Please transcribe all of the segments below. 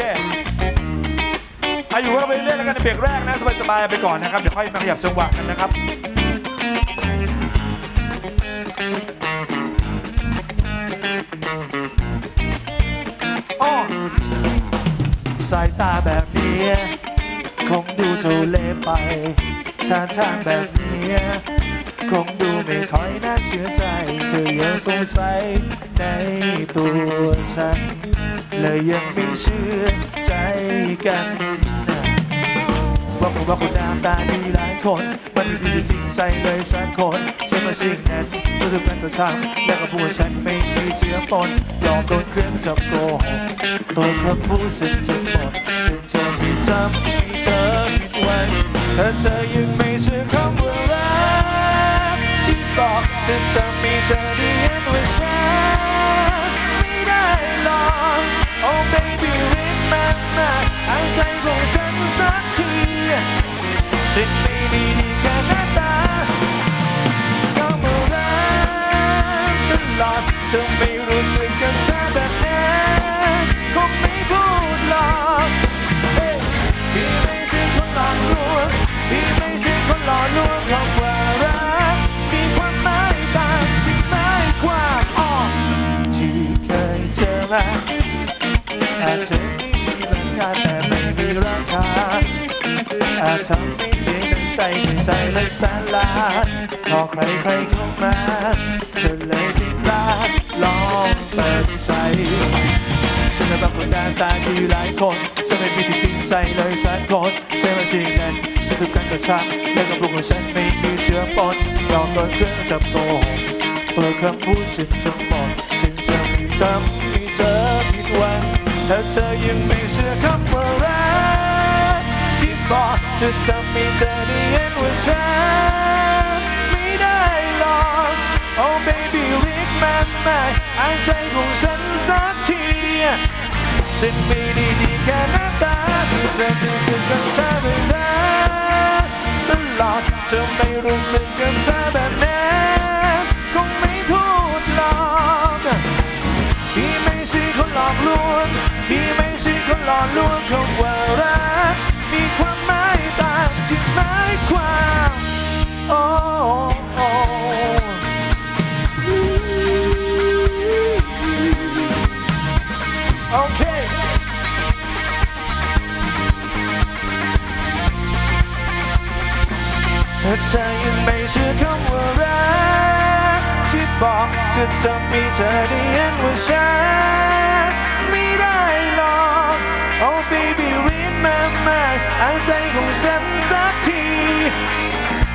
เคอาอยู่กันไปเรื่อยแล้วกันในเบรกแรกนะสบายๆไปก่อนนะครับ เดี๋ยวค่อยมาขยับจังหวะกันนะครับอ้อสายตาแบบนี้คงดูเจ้าเล่ไปท่าทางแบบนี้คงดูไม่ค่อย เชื่อใจ เธอยังสงสัยในตัวฉัน เลยยังไม่เชื่อใจกันว่าผมว่าคนหน้าตาดีหลายคน มันไม่มีจริงใจเลยสักคนฉันมาชิงแน่นตัวทุกกันก็ช่างแล้วก็พูดฉันไม่มีเจือปนยอมโดนเครื่องจับโกหกตัวคำพูดฉันจะหมดฉันจะม่ทำให้เธอผิดหวังถ้าเธอยังไม่เชื่อ จะทำให้เธอได้เห็นว่าฉันไม่ได้หรอก Oh baby remember หายใจของฉันสักทีฉันไม่ดีดีแค่หน้าตาก็มารักตลอดเธอไม่รู้สึกกับเธอแบบ ยเจอมาอาจจะไม่มีราคาแต่ไม่มีราคาอาจทำให้เสียน้ำใจในใจและสาลาพอใครใครเข้ามาเธอเลยไม่กล้าลองเปิดใจฉันไม่บางคนหน้าตาดีหลายคนจะไม่มีที่จริงใจเลยสักคนใช่ไหมสิ่งนั้นจะทุกการกระชับและกับลูกของฉันไม่มีเชื้อปนยอมโดนเครื่องจับโกหกตัวคำพูดฉันจะหมดฉันจะไม่ทำ ธอผิดหวังถ้าเธอยังไม่เชื่อคำว่ารักที่บอกจะทำให้เธอได้เห็นว่าฉันไม่ได้หรอก Oh baby remember หายใจของฉันสักทีฉันไม่ได้ดีแค่หน้าตาที่เธอรู้สึกกับเธอเลยนะตลอดเธอไม่รู้สึกกับเธอแบบนั้นคงไม่ ลอกลวงคำว่ารักมีความหมายตามที่หมายความโอ้โอ้โอเคถ้าเธอยังไม่เชื่อคำว่ารักที่บอกจะทำให้เธอได้เห็นว่าฉัน remember หายใจของฉันสักที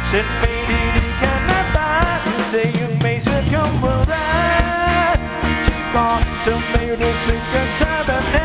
ฉันไม่ได้ดีแค่หน้าตาเธอยังไม่เชื่อคำว่ารักที่บอกจะไม่รู้สึกกับเธอแบบนั้น